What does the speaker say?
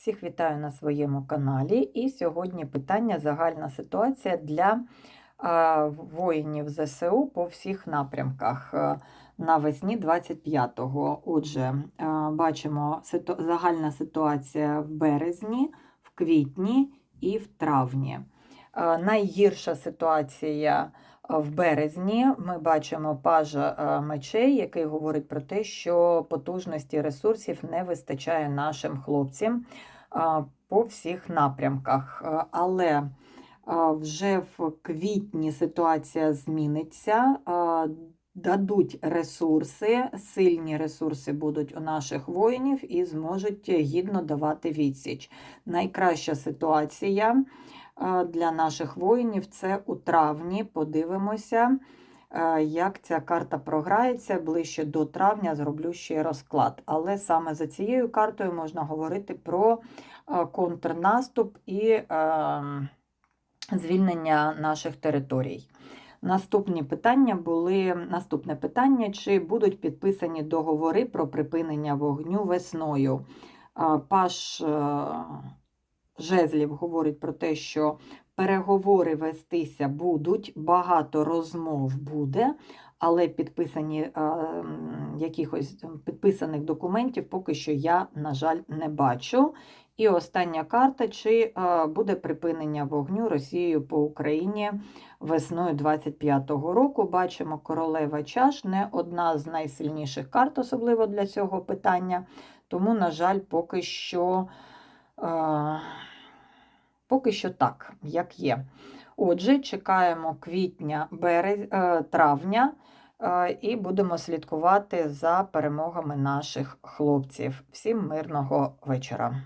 Всіх вітаю на своєму каналі. І сьогодні питання загальна ситуація для воїнів ЗСУ по всіх напрямках е, навесні 25-го. Отже, е, бачимо загальна ситуація в березні, в квітні і в травні. Е, Найгірша ситуація е, в березні. Ми бачимо пажа е, мечей, який говорить про те, що потужності ресурсів не вистачає нашим хлопцям по всіх напрямках. Але вже в квітні ситуація зміниться. Дадуть ресурси, сильні ресурси будуть у наших воїнів і зможуть гідно давати відсіч. Найкраща ситуація для наших воїнів це у травні. Подивимося, е, як ця карта програється. Ближче до травня зроблю ще розклад. Але саме за цією картою можна говорити про е, контрнаступ і е, звільнення наших територій. Наступні питання були наступне питання: чи будуть підписані договори про припинення вогню весною? Паш Жезлів говорить про те, що переговори вестися будуть, багато розмов буде, але підписані е, якихось підписаних документів поки що я, на жаль, не бачу. І остання карта: чи е, буде припинення вогню Росією по Україні весною 25-го року? Бачимо королева чаш, не одна з найсильніших карт, особливо для цього питання. Тому, на жаль, поки що, е, поки що так, як є. Отже, чекаємо квітня, берез... е, травня е, і будемо слідкувати за перемогами наших хлопців. Всім мирного вечора.